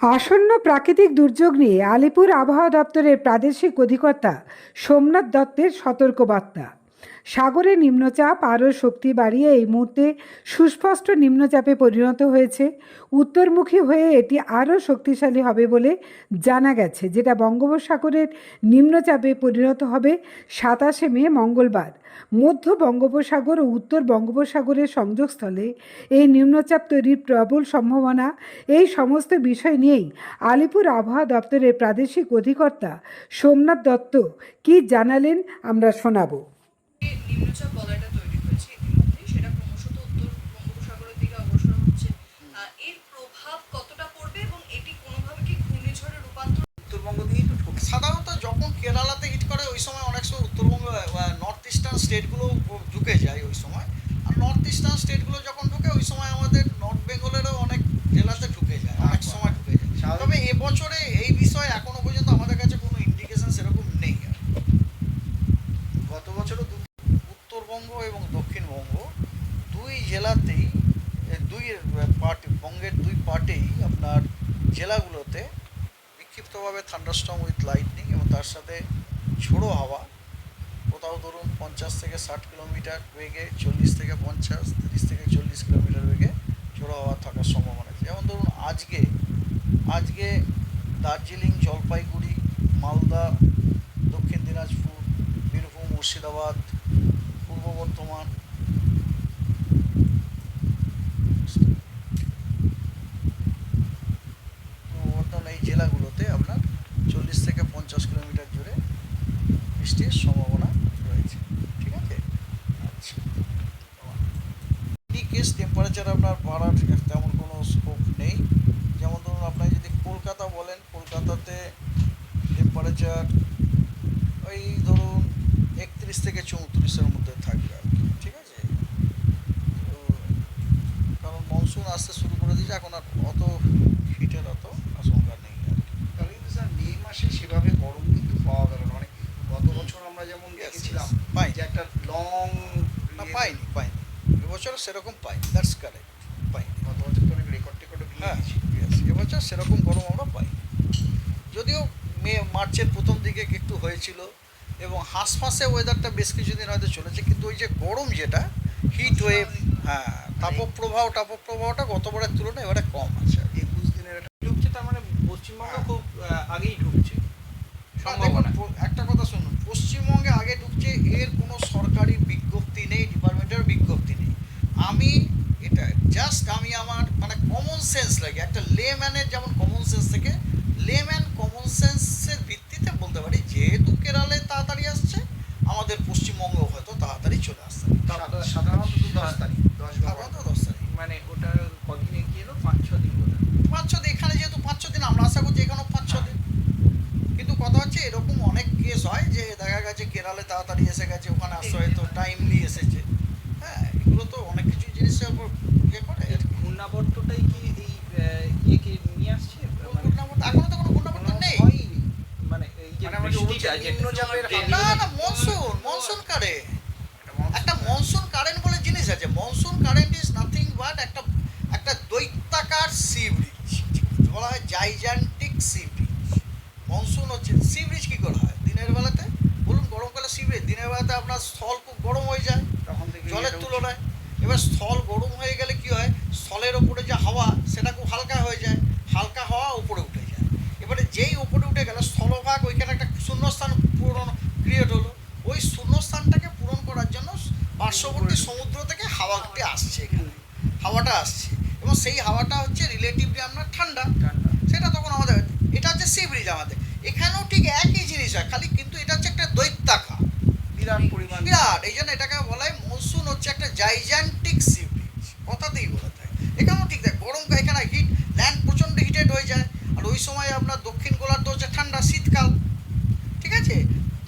আসন্ন প্রাকৃতিক দুর্যোগ নিয়ে আলিপুর আবহাওয়া দপ্তরের প্রাদেশিক অধিকর্তা সোমনাথ দত্তের সতর্কবার্তা। সাগরে নিম্নচাপ আরও শক্তি বাড়িয়ে এই মুহূর্তে সুস্পষ্ট নিম্নচাপে পরিণত হয়েছে। উত্তরমুখী হয়ে এটি আরও শক্তিশালী হবে বলে জানা গেছে, যেটা বঙ্গোপসাগরের নিম্নচাপে পরিণত হবে সাতাশে মে মঙ্গলবার। মধ্য বঙ্গোপসাগর ও উত্তর বঙ্গোপসাগরের সংযোগস্থলে এই নিম্নচাপ তৈরির প্রবল সম্ভাবনা। এই সমস্ত বিষয় নিয়েই আলিপুর আবহাওয়া দপ্তরের প্রাদেশিক অধিকর্তা সোমনাথ দত্ত কি জানালেন আমরা শোনাবো। নিম্নচাপ বলয়টা তৈরি হয়েছে ইতিমধ্যে। সেটা ক্রমশত উত্তর বঙ্গোপসাগরের দিকে অগ্রসর হচ্ছে। এর প্রভাব কতটা পড়বে এবং এটি কোনোভাবে কি ঘূর্ণিঝড়ে রূপান্তর উত্তরবঙ্গ দিয়ে সাধারণত যখন কেরালাতে হিট করে, ওই সময় অনেক সময় উত্তরবঙ্গ নর্থ ইস্টার্ন স্টেটগুলো ঢুকে যায় ওই সময়। আর নর্থ ইস্টার্ন স্টেটগুলো যখন ঢুকে, ওই সময় আমাদের নর্থ বেঙ্গলেরও অনেক জেলাতে ঢুকে যায় অনেক সময় ঢুকে যায় স্বাভাবিক। তবে এবছরে এই বিষয়ে এখনও পর্যন্ত আমাদের কাছে কোনো ইন্ডিকেশন সেরকম নেই আর গত বছরও দু উত্তরবঙ্গ এবং দক্ষিণবঙ্গ দুই জেলাতেই এ, দুই পার্ট বঙ্গের দুই পার্টেই আপনার জেলাগুলোতে বিক্ষিপ্তভাবে থান্ডারস্টর্ম উইথ লাইটনিং এবং তার সাথে ঝোড়ো হাওয়া কোথাও ধরুন পঞ্চাশ থেকে ষাট কিলোমিটার বেগে, চল্লিশ থেকে পঞ্চাশ, তিরিশ থেকে চল্লিশ কিলোমিটার বেগে ঝোড়ো হাওয়া থাকার সম্ভাবনা আছে। যেমন ধরুন আজকে আজকে দার্জিলিং, জলপাইগুড়ি, মালদা, দক্ষিণ দিনাজপুর, বীরভূম, মুর্শিদাবাদ, পূর্ব বর্ধমান পূর্ব বর্ধমান এই জেলাগুলোতে আপনার চল্লিশ থেকে পঞ্চাশ কিলোমিটার জুড়ে বৃষ্টির সম্ভাবনা রয়েছে ঠিক আছে আচ্ছা এই টেম্পারেচার আপনার বাড়ার তেমন কোনো স্কোপ নেই। যেমন ধরুন আপনার যদি কলকাতা বলেন কলকাতাতে টেম্পারেচার ওই ধরুন একত্রিশ থেকে চৌত্রিশের মধ্যে থাকবে আর কি ঠিক আছে? তো কারণ মনসুন আসতে শুরু করে দিয়েছে এখন আর অত হিটের অত আশঙ্কা নেই আর কি। তবে কিন্তু স্যার মে মাসে সেভাবে গরম কিন্তু পাওয়া গেল না। অনেক গত বছর আমরা যেমন দেখেছিলাম পাই যে একটা লং না পাইনি পাইনি। এবছর সেরকম পাইনি দ্যাটস কারেক্ট পাইনি। গত বছর তো অনেক রেকর্ড টেকর্ড হ্যাঁ এবছর সেরকম গরম আমরা পাই যদিও মে মার্চের প্রথম দিকে একটু হয়েছিল এবং হাঁসফাঁসে ওয়েদারটা বেশ কিছুদিন হয়তো চলেছে কিন্তু ওই যে গরম যেটা হিট ওয়েভ হ্যাঁ তাপপ্রবাহ তাপপ্রবাহটা গতবারের তুলনায় এবারে কম আছে। একুশ দিনের একটা ঢুকছে তার মানে পশ্চিমবঙ্গ হ্যাঁ। খুব আগেই ঢুকছে সম্ভাবনা। একটা কথা শুনুন পশ্চিমবঙ্গে আগে ঢুকছে এর কোনো সরকারি বিজ্ঞপ্তি নেই ডিপার্টমেন্টের বিজ্ঞপ্তি নেই আমি এটা জাস্ট আমি আমার মানে কমন সেন্স লাগে একটা লেম্যানের যেমন কমন সেন্স থেকে লেম্যান কমন সেন্সের ভিত্তিতে বলতে পারি যেহেতু কেরালে তাড়াতাড়ি আসছে আমাদের পশ্চিমবঙ্গেও হয়তো তাড়াতাড়ি চলে আসছে। সাধা- সাধারণত তো দশ তারিখ দশ সাধারণত দশ তারিখ। মানে ওটা কদিন এগিয়ে এলো? পাঁচ ছ দিন পাঁচ ছ দিন এখানে যেহেতু পাঁচ ছ দিন আমরা আশা করছি এখানেও পাঁচ ছ দিন। কিন্তু কথা হচ্ছে এরকম অনেক কেস হয় যে দেখা গেছে কেরালে তাড়াতাড়ি এসে গেছে ওখানে আসতে হয়তো টাইমলি এসেছে হ্যাঁ এগুলো তো অনেক কিছু জিনিসের উপর ইয়ে করে আর কি। ঘূর্ণাবর্তটাই কি এই আহ, ইয়েকে নিয়ে আসছে মানে ঘূর্ণাবর্ত- এখনও তো কোনো ঘূর্ণাবর্ত কোনো নেই হয়নি। মানে এই যে মানে আমাদের বৃষ্টিটা উচ্চ যে নিম্নচাপের ট্রেনে- না না মনসুন মনসুন কারেন্ট একটা একটা মনসুন কারেন্ট বলে জিনিস আছে monsoon current is nothing but একটা একটা দৈত্যাকার সি ব্রিজ বলা হয় জাইজান্টিক সি ব্রিজ মনসুন হচ্ছে সি ব্রিজ কী করে হয় দিনের বেলাতে বলুন গরমকালে সি ব্রিজ দিনের বেলাতে আপনার স্থল খুব গরম হয়ে যায় তখন থেকে জলের এটা তুলনায় এবার স্থল গরম হয়ে গেলে কি হয় স্থলের ওপরে যে হাওয়া সেটা খুব হালকা হয়ে যায় হালকা হাওয়া উপরে উঠে যায় এবারে যেই উপরে উঠে গেলে স্থলভাগ ওইখানে একটা শূন্যস্থান পূরণ ক্রিয়েট হলো ওই শূন্যস্থানটাকে পূরণ করার জন্য পার্শ্ববর্তী সমুদ্র থেকে হাওয়াটি আসছে এখানে। হাওয়াটা আসছে। এবং সেই হাওয়াটা হচ্ছে রিলেটিভলি আপনার ঠান্ডা। ঠান্ডা। সেটা তখন আমাদের এটা হচ্ছে সি ব্রিজ আমাদের। এখানেও ঠিক একই জিনিস হয় খালি কিন্তু এটা হচ্ছে একটা দৈত্যাখা বিরাট পরিমাণ। বিরাট এই জন্য এটাকে বলা হয় মনসুন হচ্ছে একটা জাইজান্টিক সি ব্রিজ কথাতেই বলে থাকে এখানেও ঠিক থাকে গরম এখানে হিট ল্যান্ড প্রচণ্ড হিটেড হয়ে যায়। আর ওই সময় আপনার দক্ষিণ গোলার্ধ হচ্ছে ঠান্ডা শীতকাল। ঠিক আছে?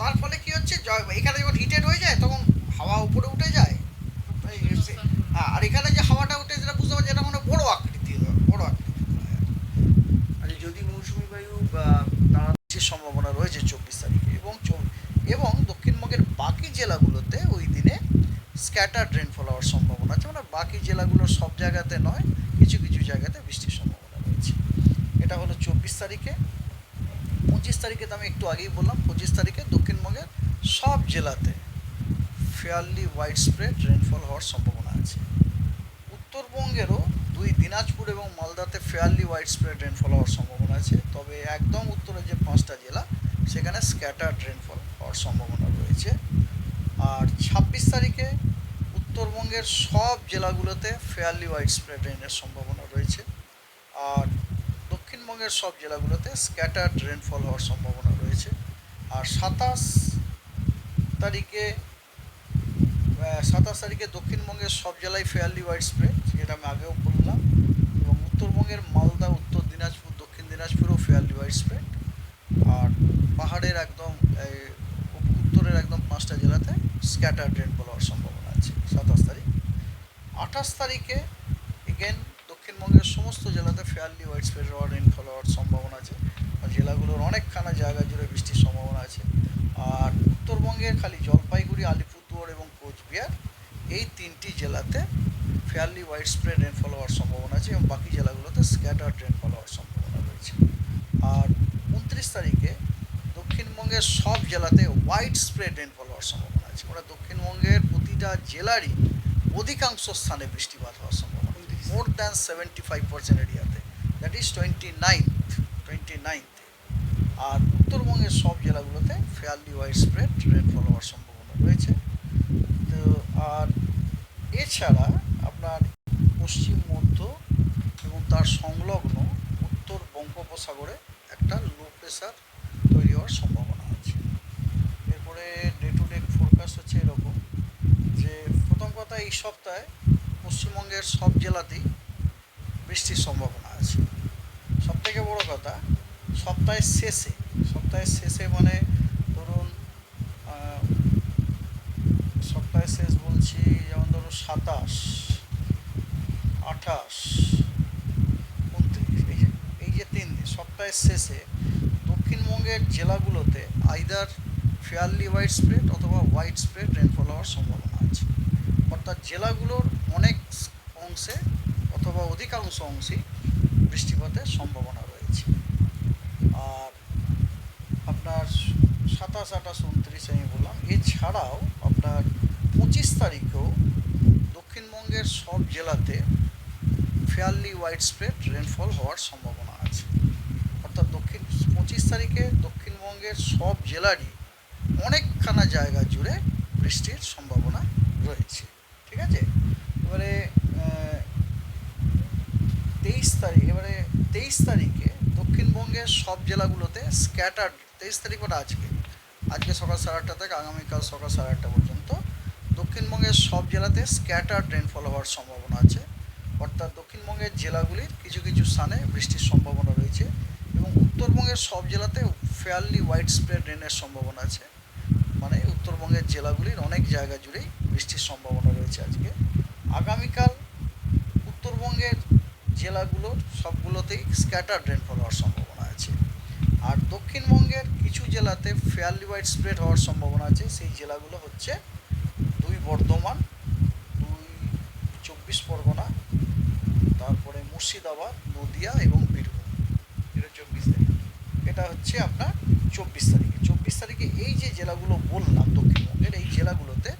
তার ফলে কি হচ্ছে জ- এখানে যখন হিটেড হয়ে যায় তখন হাওয়া উপরে উঠে যায় এই সে- হ্যাঁ আর এখানে যে হাওয়াটা উঠে যেটা বুঝতে পারছি এটা মানে বড় আকৃতি বড় আকৃতি হয় আর কি। আচ্ছা যদি মৌসুমী বায়ু বা তারা বৃষ্টির সম্ভাবনা রয়েছে চব্বিশ তারিখে এবং চৌ- এবং দক্ষিণবঙ্গের বাকি জেলাগুলোতে ওই দিনে স্ক্যাটার রেনফল হওয়ার সম্ভাবনা আছে মানে বাকি জেলাগুলোর সব জায়গাতে নয় কিছু কিছু জায়গাতে বৃষ্টির সম্ভাবনা রয়েছে এটা এটা হলো চব্বিশ তারিখে পঁচিশ তারিখে তো আমি একটু আগেই বললাম, পঁচিশ তারিখে দক্ষিণবঙ্গের সব জেলাতে ফেয়ারলি ওয়াইড স্প্রেড রেনফল হওয়ার সম্ভাবনা আছে। উত্তরবঙ্গেরও দুই দিনাজপুর এবং মালদাতে ফেয়ারলি ওয়াইড স্প্রেড রেনফল হওয়ার সম্ভাবনা আছে, তবে একদম উত্তরে যে পাঁচটা জেলা, সেখানে স্ক্যাটার্ড রেনফল হওয়ার সম্ভাবনা রয়েছে। আর ছাব্বিশ তারিখে উত্তরবঙ্গের সব জেলাগুলোতে ফেয়ারলি ওয়াইড স্প্রেড রেনের সম্ভাবনা রয়েছে। আর দক্ষিণবঙ্গের সব জেলাগুলোতে স্ক্যাটার্ড রেনফল হওয়ার সম্ভাবনা রয়েছে। আর সাতাশ তারিখে সাতাশ তারিখে দক্ষিণবঙ্গের সব জেলায় ফেয়ারলি ওয়াইড স্প্রেড যেটা আমি আগেও বললাম। এবং উত্তরবঙ্গের মালদা, উত্তর দিনাজপুর, দক্ষিণ দিনাজপুরও ফেয়ারলি ওয়াইড স্প্রেড আর পাহাড়ের একদম উত্তরের একদম পাঁচটা জেলাতে স্ক্যাটার্ড রেনফল হওয়ার সম্ভাবনা আছে সাতাশ তারিখ। আঠাশ তারিখে এগেন সমস্ত জেলাতে ফেয়ারলি ওয়াইড স্প্রেড হওয়ার রেনফল হওয়ার সম্ভাবনা আছে। জেলাগুলোর অনেকখানা জায়গা জুড়ে বৃষ্টির সম্ভাবনা আছে। আর উত্তরবঙ্গের খালি জলপাইগুড়ি, আলিপুরদুয়ার এবং কোচবিহার এই তিনটি জেলাতে ফেয়ারলি ওয়াইড স্প্রেড রেনফল হওয়ার সম্ভাবনা আছে এবং বাকি জেলাগুলোতে স্ক্যাটার্ড রেনফল হওয়ার সম্ভাবনা রয়েছে। আর উনত্রিশ তারিখে দক্ষিণবঙ্গের সব জেলাতে ওয়াইড স্প্রেড রেনফল হওয়ার সম্ভাবনা আছে। মানে দক্ষিণবঙ্গের প্রতিটা জেলারই অধিকাংশ স্থানে বৃষ্টিপাত হওয়ার সম্ভাবনা more than seventy five percent এরিয়াতে that is twenty ninth twenty নাইনথে আর উত্তরবঙ্গের সব জেলাগুলোতে ফেয়ারলি ওয়াইড স্প্রেড রেনফল হওয়ার সম্ভাবনা রয়েছে। তো আর এছাড়া আপনার পশ্চিম মধ্য এবং তার সংলগ্ন উত্তর বঙ্গোপসাগরে একটা লো প্রেশার তৈরি হওয়ার সম্ভাবনা আছে। এরপরে ডে টু ডে ফোরকাস্ট হচ্ছে এরকম যে প্রথম কথা এই সপ্তাহে পশ্চিমবঙ্গের সব জেলাতেই বৃষ্টির সম্ভাবনা আছে। সব থেকে বড় কথা, সপ্তাহের শেষে সপ্তাহের শেষে মানে ধরুন সপ্তাহের শেষ বলছি, যেমন ধরুন সাতাশ, আঠাশ, উনত্রিশ, এই যে এই যে তিন দিন, সপ্তাহের শেষে দক্ষিণবঙ্গের জেলাগুলোতে আইদার ফেয়ারলি হোয়াইট স্প্রেড অথবা হোয়াইট স্প্রেড রেনফল হওয়ার সম্ভাবনা আছে। অর্থাৎ জেলাগুলোর অনেক অংশে অথবা অধিকাংশ অংশেই বৃষ্টিপাতের সম্ভাবনা রয়েছে। আর আপনার সাতাশ, আঠাশ, উনত্রিশ আমি বললাম। এছাড়াও আপনার পঁচিশ তারিখেও দক্ষিণবঙ্গের সব জেলাতে ফেয়ারলি ওয়াইড স্প্রেড রেনফল হওয়ার সম্ভাবনা আছে। অর্থাৎ দক্ষিণ, পঁচিশ তারিখে দক্ষিণবঙ্গের সব জেলারই অনেকখানা জায়গা জুড়ে বৃষ্টির সম্ভাবনা রয়েছে। ঠিক আছে? এবারে তেইশ তারিখ, এবারে তেইশ তারিখে দক্ষিণবঙ্গের সব জেলাগুলোতে স্ক্যাটার্ড তেইশ তারিখ ওটা আজকে। আজকে সকাল সাড়ে আটটা থেকে আগামীকাল সকাল সাড়ে আটটা পর্যন্ত দক্ষিণবঙ্গের সব জেলাতে স্ক্যাটার্ড রেনফল হওয়ার সম্ভাবনা আছে। অর্থাৎ দক্ষিণবঙ্গের জেলাগুলির কিছু কিছু স্থানে বৃষ্টির সম্ভাবনা রয়েছে এবং উত্তরবঙ্গের সব জেলাতে ফেয়ারলি হোয়াইট স্প্রেড রেনের সম্ভাবনা আছে। মানে উত্তরবঙ্গের জেলাগুলির অনেক জায়গা জুড়েই বৃষ্টির সম্ভাবনা রয়েছে আজকে। আগামীকাল উত্তরবঙ্গের জেলাগুলোর সবগুলোতেই স্ক্যাটার রেনফল হওয়ার সম্ভাবনা আছে। আর দক্ষিণবঙ্গের কিছু জেলাতে ফেয়ারলি হোয়াইট স্প্রেড হওয়ার সম্ভাবনা আছে। সেই জেলাগুলো হচ্ছে দুই বর্ধমান, দুই চব্বিশ পরগনা, তারপরে মুর্শিদাবাদ, নদিয়া এবং বীরভূম। এটা চব্বিশ তারিখ এটা হচ্ছে আপনার চব্বিশ তারিখে চব্বিশ তারিখে এই যে জেলাগুলো বললাম দক্ষিণবঙ্গের এই জেলাগুলোতে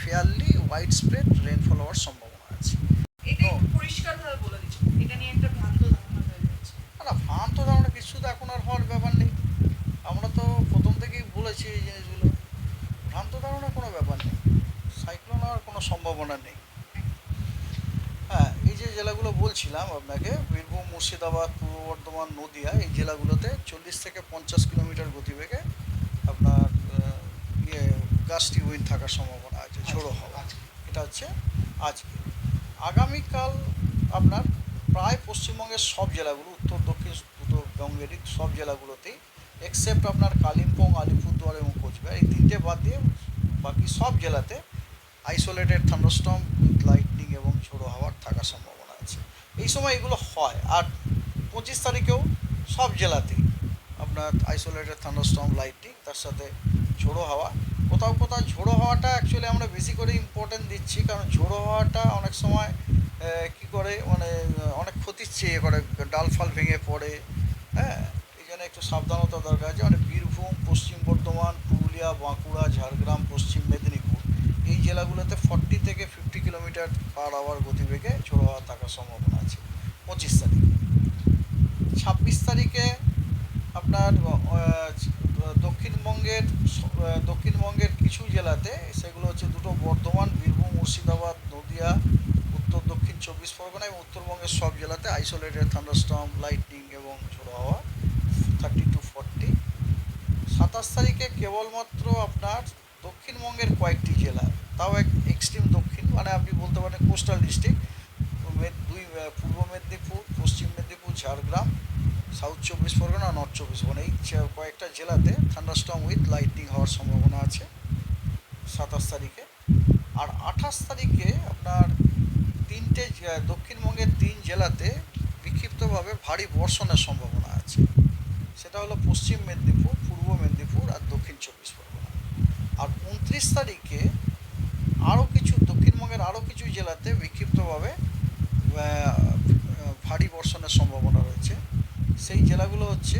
ফেয়ারলি হোয়াইট স্প্রেড রেনফল হওয়ার সম্ভাবনা আছে। না ভ্রান্ত ধারণা কিছু তো এখন আর হওয়ার ব্যাপার নেই। আমরা তো প্রথম থেকেই বলেছি এই জিনিসগুলো। ভ্রান্ত ধারণা কোনো ব্যাপার নেই। সাইক্লোন হওয়ার কোনো সম্ভাবনা নেই। হ্যাঁ এই যে জেলাগুলো বলছিলাম আপনাকে বীরভূম মুর্শিদাবাদ পূর্ব বর্ধমান নদিয়া এই জেলাগুলোতে চল্লিশ থেকে পঞ্চাশ কিলোমিটার গতিবেগে আপনার ইয়ে গাছটি উইন্ড থাকার সম্ভাবনা আছে ঝোড়ো হওয়া এটা হচ্ছে আজকে। আগামীকাল আপনার প্রায় পশ্চিমবঙ্গের সব জেলাগুলো উত্তর দক্ষিণ উত্তরবঙ্গেরই সব জেলাগুলোতেই এক্সেপ্ট আপনার কালিম্পং আলিপুরদুয়ার এবং কোচবিহার এই তিনটে বাদ দিয়ে বাকি সব জেলাতে আইসোলেটেড থান্ডারস্টর্ম উইথ লাইটনিং এবং ঝোড়ো হাওয়ার থাকার সম্ভাবনা আছে। এই সময় এগুলো হয় আর পঁচিশ তারিখেও সব জেলাতেই। আপনার আইসোলেটেড থান্ডারস্টর্ম লাইটনিং তার সাথে ঝোড়ো হাওয়া। কোথাও কোথাও ঝোড়ো হাওয়াটা অ্যাকচুয়ালি আমরা বেশি করে ইম্পর্টেন্ট দিচ্ছি, কারণ ঝোড়ো হাওয়াটা অনেক সময় কি করে মানে অনেক ক্ষতির চেয়ে করে, ডাল ফাল ভেঙে পড়ে হ্যাঁ? এই জন্য একটু সাবধানতা দরকার আছে। মানে বীরভূম, পশ্চিম বর্ধমান, পুরুলিয়া, বাঁকুড়া, ঝাড়গ্রাম, পশ্চিম মেদিনীপুর, এই জেলাগুলোতে ফর্টি থেকে ফিফটি কিলোমিটার পার আওয়ার গতিবেগে ঝোড়ো হাওয়া থাকার সম্ভাবনা আছে। পঁচিশ তারিখে। ছাব্বিশ তারিখে আপনার দক্ষিণবঙ্গের দক্ষিণবঙ্গের কিছু জেলাতে সেগুলো হচ্ছে দুটো বর্ধমান, বীরভূম, মুর্শিদাবাদ, নদিয়া, উত্তর দক্ষিণ চব্বিশ পরগনা এবং উত্তরবঙ্গের সব জেলাতে আইসোলেটেড থান্ডারস্টর্ম লাইটনিং এবং ঝোড়ো হাওয়া থার্টি টু ফর্টি সাতাশ তারিখে কেবলমাত্র আপনার দক্ষিণবঙ্গের কয়েকটি জেলা, তাও এক এক্সট্রিম দক্ষিণ মানে আপনি বলতে পারেন কোস্টাল ডিস্ট্রিক্ট দুই পূর্ব মেদিনীপুর, পশ্চিম মেদিনীপুর, ঝাড়গ্রাম সাউথ চব্বিশ পরগনা, নর্থ চব্বিশ পরগনা। এই কয়েকটা জেলাতে থান্ডারস্টর্ম উইথ লাইটনিং হওয়ার সম্ভাবনা আছে সাতাশ তারিখে। আর আঠাশ তারিখে আপনার তিনটে দক্ষিণবঙ্গের তিন জেলাতে বিক্ষিপ্তভাবে ভারী বর্ষণের সম্ভাবনা আছে। সেটা হলো পশ্চিম মেদিনীপুর, পূর্ব মেদিনীপুর আর দক্ষিণ চব্বিশ পরগনা। আর উনত্রিশ তারিখে আরও কিছু, দক্ষিণবঙ্গের আরও কিছু জেলাতে বিক্ষিপ্তভাবে ভারী বর্ষণের সম্ভাবনা রয়েছে। সেই জেলাগুলো হচ্ছে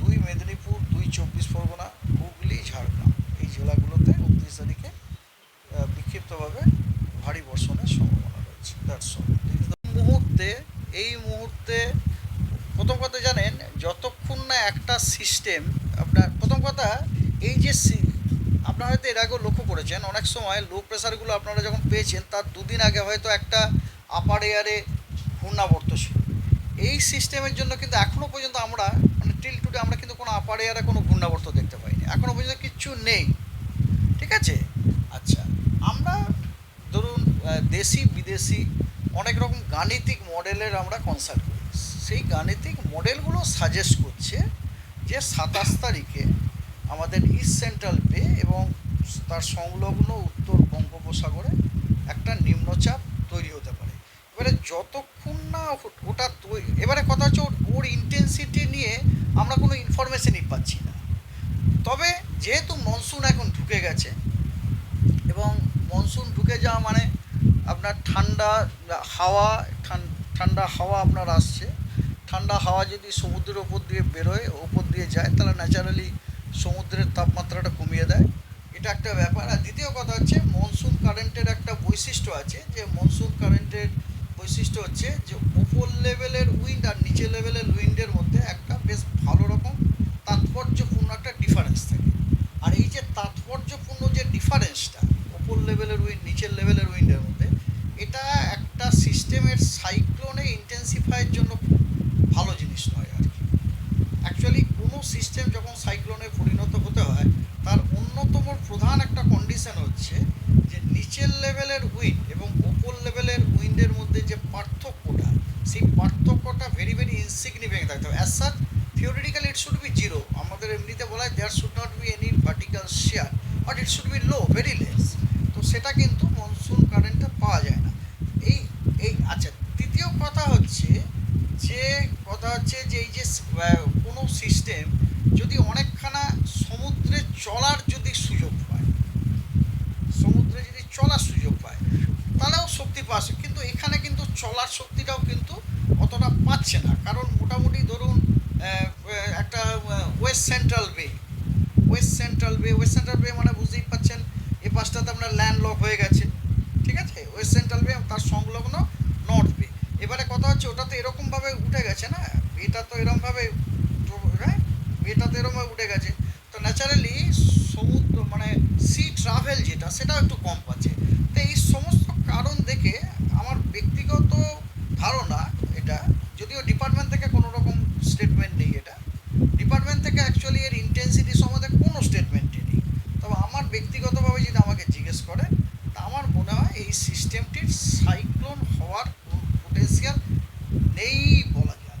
দুই মেদিনীপুর, দুই চব্বিশ পরগনা, হুগলি, ঝাড়গ্রাম। এই জেলাগুলোতে উনত্রিশ তারিখে বিক্ষিপ্তভাবে ভারী বর্ষণের সম্ভাবনা রয়েছে। দ্যাটস মুহূর্তে, এই মুহূর্তে প্রথম কথা জানেন, যতক্ষণ না একটা সিস্টেম আপনার প্রথম কথা, এই যে আপনারা হয়তো এর আগেও লক্ষ্য করেছেন, অনেক সময় লো প্রেশারগুলো আপনারা যখন পেয়েছেন, তার দুদিন আগে হয়তো একটা আপার এয়ারে ঘূর্ণাবর্ত ছিল। এই সিস্টেমের জন্য কিন্তু এখনও পর্যন্ত আমরা মানে টিল টুডে আমরা কিন্তু কোনো আপার এয়ারে কোনো ঘূর্ণাবর্ত দেখতে পাইনি। এখনও পর্যন্ত কিচ্ছু নেই। ঠিক আছে? আচ্ছা আমরা ধরুন দেশি, বিদেশি অনেক রকম গাণিতিক মডেলের আমরা কনসাল্ট করি। সেই গাণিতিক মডেলগুলো সাজেস্ট করছে যে সাতাশ তারিখে আমাদের ইস্ট সেন্ট্রাল বে এবং তার সংলগ্ন উত্তর বঙ্গোপসাগরে একটা নিম্নচাপ তৈরি হতে পারে। এবারে যতক্ষণ না ওটা এবারে কথা হচ্ছে ওর- ইন্টেন্সিটি নিয়ে আমরা কোনো ইনফরমেশনই পাচ্ছি না। তবে যেহেতু মনসুন এখন ঢুকে গেছে, এবং মনসুন ঢুকে যাওয়া মানে আপনার ঠান্ডা, হাওয়া, ঠান- ঠান্ডা হাওয়া আপনার আসছে। ঠান্ডা হাওয়া যদি সমুদ্রের ওপর দিয়ে বেরোয় ওপর দিয়ে যায়, তাহলে ন্যাচারালি সমুদ্রের তাপমাত্রাটা কমিয়ে দেয়। এটা একটা ব্যাপার। আর দ্বিতীয় কথা হচ্ছে মনসুন কারেন্টের একটা বৈশিষ্ট্য আছে যে মনসুন কারেন্টের বৈশিষ্ট্য হচ্ছে যে ওপর লেভেলের উইন্ড আর নিচে লেভেলের উইন্ডের মধ্যে একটা বেশ ভালো রকম তাৎপর্যপূর্ণ একটা ডিফারেন্স থাকে। আর এই যে তাৎপর্যপূর্ণ যে ডিফারেন্সটা ওপর লেভেলের উইন্ড নিচের লেভেলের উইন্ডের মধ্যে এটা একটা সিস্টেমের সাইক্লোনে ইন্টেন্সিফাইয়ের জন্য খুব ভালো জিনিস নয় আর কি অ্যাকচুয়ালি কোনো সিস্টেম যখন সাইক্লোনে পরিণত হতে হয় তার অন্যতম প্রধান একটা কন্ডিশন হচ্ছে যে নিচের লেভেলের উইন্ড এবং ওপর লেভেলের উইন্ডের মধ্যে যে পার্থক্যটা সেই পার্থক্যটা ভেরি ভেরি ইনসিগনিফিকেন্ট থাকতে হবে as such theoretically it should be zero আমাদের এমনিতে বলা হয় there should not be any vertical shear but it should be low very less তো সেটা কিন্তু মনসুন কারেন্টটা পাওয়া যায় না। এই এই আচ্ছা তৃতীয় কথা হচ্ছে যে, কথা হচ্ছে যে এই যে কোনো সিস্টেম যদি অনেকখানা সমুদ্রে চলার যদি সুযোগ পায়, সমুদ্রে যদি চলার সুযোগ পায়, তাহলেও শক্তি পাচ্ছে কিন্তু এখানে কিন্তু চলার শক্তিটাও কিন্তু অতটা পাচ্ছে না। কারণ মোটামুটি ধরুন একটা west central bay west central bay west central bay মানে বুঝতেই পাচ্ছেন এ পাশটাতে ল্যান্ড লক হয়ে গেছে, ঠিক আছে? ওয়েস্ট সেন্ট্রাল বে তার সংলগ্ন নর্থ বে এবারে কথা হচ্ছে, ওটা তো এরকমভাবে উঠে গেছে না? এটা তো এরকমভাবে হ্যাঁ? এটা তো এরকমভাবে উঠে গেছে। তো ন্যাচারালি সমুদ্র মানে সি ট্রাভেল যেটা, সেটাও একটু কম পাচ্ছে। তো এই সমস্ত কারণ দেখে আমার ব্যক্তিগত ধারণা এটা, যদিও ডিপার্টমেন্ট থেকে কোনো রকম স্টেটমেন্ট নেই এটা ডিপার্টমেন্ট থেকে অ্যাকচুয়ালি এর ইন্টেন্সিটি সম্বন্ধে কোনো স্টেটমেন্টই নেই তবে আমার ব্যক্তিগতভাবে যদি আমাকে জিজ্ঞেস করেন তা আমার মনে হয় এই সিস্টেমটির সাইক্লোন হওয়ার পোটেন্সিয়াল নেই বলা যায়